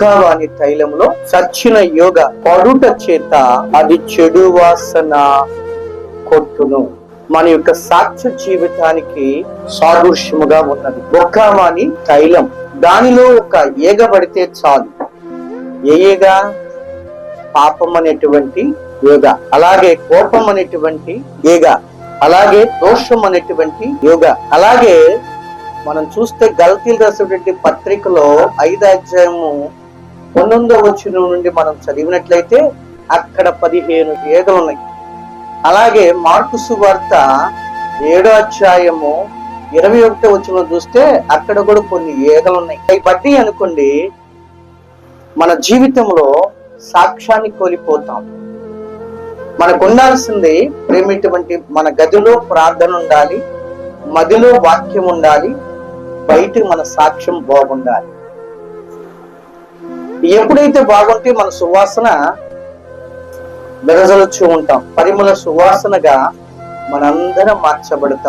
బొక్కవాని తైలములో సచ్చిన యోగ పడుట చేత అది చెడు వాసన కొట్టును. మన యొక్క సాక్ష్య జీవితానికి సాదృశ్యముగా ఉన్నది. బొక్కవాని తైలం దానిలో ఒక ఏగ పడితే చాలు. ఏ పాపం అనేటువంటి యోగ. అలాగే కోపం అనేటువంటి ఏగ. అలాగే దోషం అనేటువంటి యోగ. అలాగే మనం చూస్తే గల్తీలు రాసినటువంటి పత్రికలో ఐదు అధ్యాయము పంతొమ్మిదో వచ్చిన నుండి మనం చదివినట్లయితే అక్కడ పదిహేను ఏగలు ఉన్నాయి అలాగే మార్కు సువార్త ఏడో అధ్యాయము ఇరవై ఒకటో వచ్చిన చూస్తే అక్కడ కూడా కొన్ని ఏగలు ఉన్నాయి అవి బట్టి అనుకోండి మన జీవితంలో సాక్ష్యాన్ని కోల్పోతాం. మనకు ఉండాల్సింది ప్రేమిటువంటి మన గదిలో ప్రార్థన ఉండాలి మదిలో వాక్యం ఉండాలి బయట మన సాక్ష్యం బాగుండాలి. ఎప్పుడైతే బాగుంటే మన సువాసన వెదజలుచు ఉంటాం. పరిమళ సువాసనగా మనందరం మార్చబడతాం.